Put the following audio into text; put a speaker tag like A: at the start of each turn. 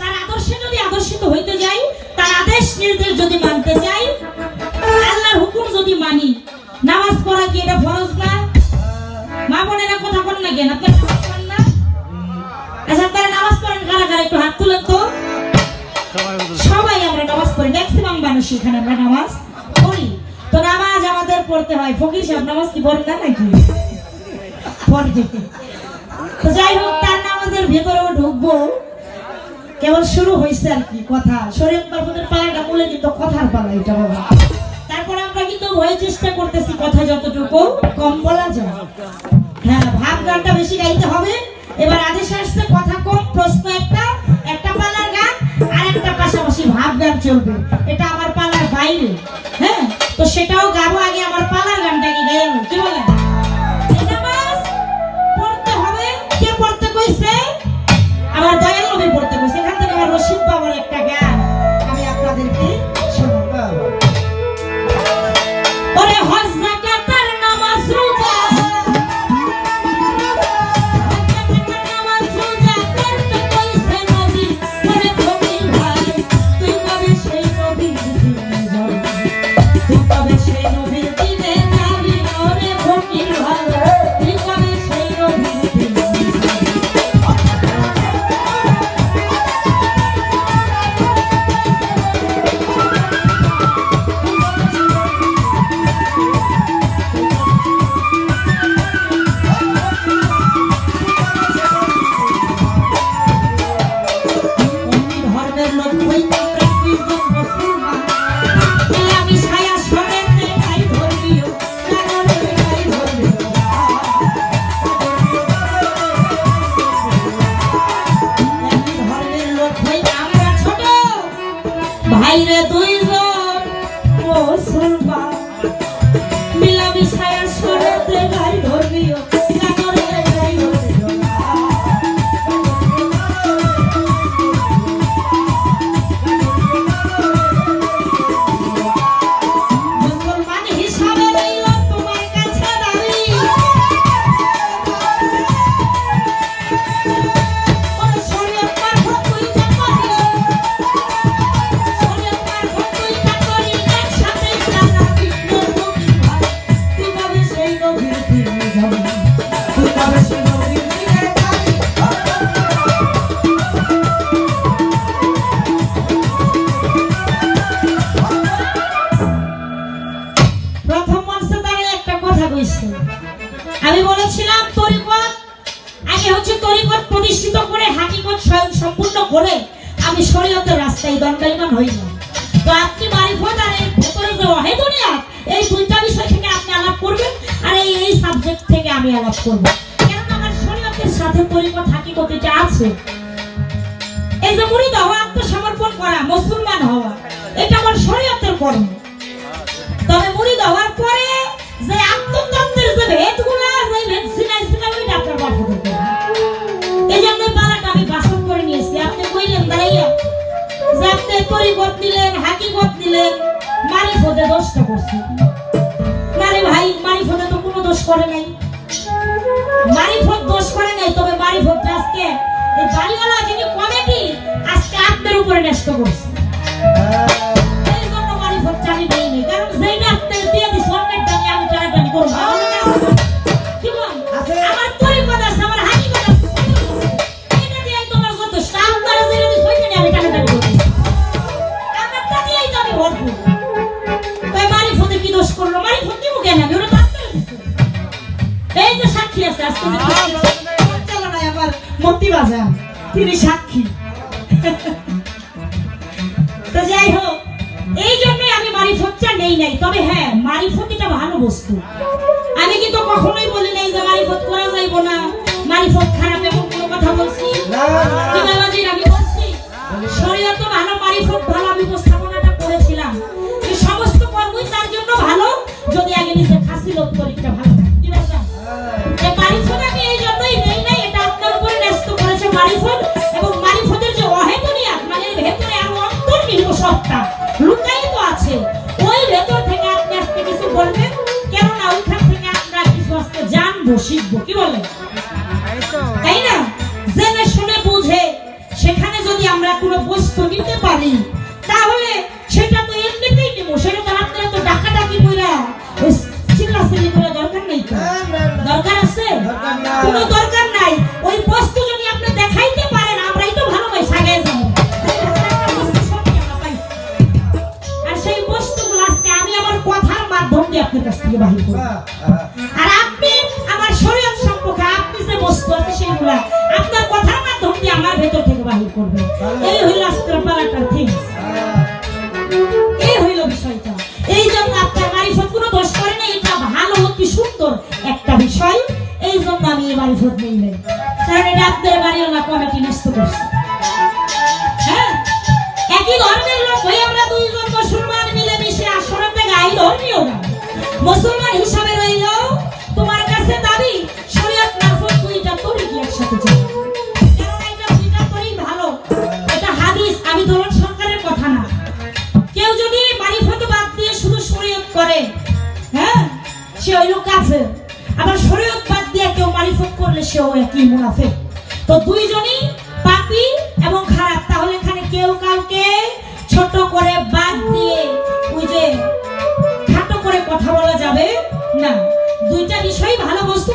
A: তার আদর্শে যদি আদর্শিত হইতে যাই, তার আদেশ নির্দেশ যদি মানতে যাই মানি, নামাজ পড়া কি এটা ফরজ না? মা বোনেরা কথা বলেন না কেন? আচ্ছা আপনারা নামাজ পড়েন কারা কারা একটু হাত তুলেন তো। সবাই আমরা নামাজ পড়ি ম্যাক্সিমাম মানুষ এখানে আমরা নামাজ পড়ি। তো নামাজ আমাদের পড়তে হয়। ফকির সাহেব, নামাজ কি পড়েন না নাকি? পড়ে। তো যাই হোক, তার নামাজের ভেতরেও ঢুকবো। কেবল শুরু হয়েছে আর কি কথা। শরীর মারফতের পালাটা বলে কিন্তু কথার পালা এটা বাবা। তারপরে আমরা কিন্তু ওই চেষ্টা করতেছি কথা যতটুকু কম বলা যায়। হ্যাঁ ভাব গানটা বেশি গাইতে হবে। এবার আদেশ আসছে, কথা কম, প্রশ্ন একটা একটা পালার গান আর একটা পাশাপাশি ভাব গান চলবে। এটা আমার পালার বাইরে। হ্যাঁ তো সেটাও গাবো, আগে আমার পালার গানটাকে গাইয়ে নেব। কি বলেন? মুসলমান মিলামি তরিকত প্রতিষ্ঠিত করে স্বয়ং সম্পূর্ণ করে, আমি শরীয়তের রাস্তায় দণ্ডায়মান হইলাম তো আপনি মারিফত আর এর ভেতরে যে এই দুইটা বিষয় থেকে আপনি আলাপ করবেন, আর এই এই সাবজেক্ট থেকে আমি আলাপ আমার শরীয়তের সাথে তরিকত আছে, এই যে হওয়া আত্মসমর্পণ করা, মুসলমান হওয়া, এটা আমার শরীয়তের কর্ম। তবে মুড়ি দেওয়ার পরে কইলেন দাঁড়াইয়া যে নিলেন হাকিবত নিলেন মারিফতে দোষটা করছে। নারে ভাই, মারি ফোদে তো কোনো দোষ করে নাই। মারিফত দোষ করে নাই, তবে মারিফত আজকে এই বাড়িওয়ালা যিনি কমিটি, আজকে আপনার উপরে ন্যস্ত করছে। তিনি সাক্ষী। তো যাই হোক, এই জন্যই আমি মারিফতটা নেই নাই। তবে হ্যাঁ মারিফত এটা ভালো বস্তু। আমি কিন্তু কখনোই বলি নাই যে মারিফত করা যাইব না। মারিফত খারাপ এমন কোনো কথা বলছি। কি শিখব কি বলে তাই না? জেনে শুনে বুঝে সেখানে যদি আমরা কোনো বস্তু নিতে পারি তাহলে সেটা তো এমনিতেই নেব। সেটা তো আপনারা তো ডাকা ডাকি কইরা দরকার নেই দরকার আছে? কোনো দরকার নাই। ওই বস্তু যদি আপনি দেখাইতে পারেন আমরাই তো ভালো যাব। আর সেই বস্তুগুলো আজকে আমি আমার কথার মাধ্যম দিয়ে আপনার কাছ থেকে বাহির করব। আমার ভেতর থেকে বাহির করবে। এই হইল আজকের থিংস এই হইল বিষয়টা। এই জন্য আপনার মারিফত কোনো দোষ করে না এটা ভালো অতি সুন্দর একটা বিষয়। এই জন্য আমি এই মারিফত নেই নাই। কারণ এটা আপনার বাড়িওয়ালা কমিটি নষ্ট করছে। হ্যাঁ? একই ধর্মের লোক হয়ে আমরা দুইজন মুসলমান মিলে মিশে আসরতে গাই ধর্মীয় গান মুসলমান হইল কাফের আবার শরীয়ত বাদ দিয়ে কেউ মারিফত করলে সেও একই মুনাফে তো দুইজনই পাপি এবং খারাপ। তাহলে এখানে কেউ কাউকে ছোট করে বাদ দিয়ে ওই যে খাটো করে কথা বলা যাবে না। দুইটা বিষয় ভালো বস্তু।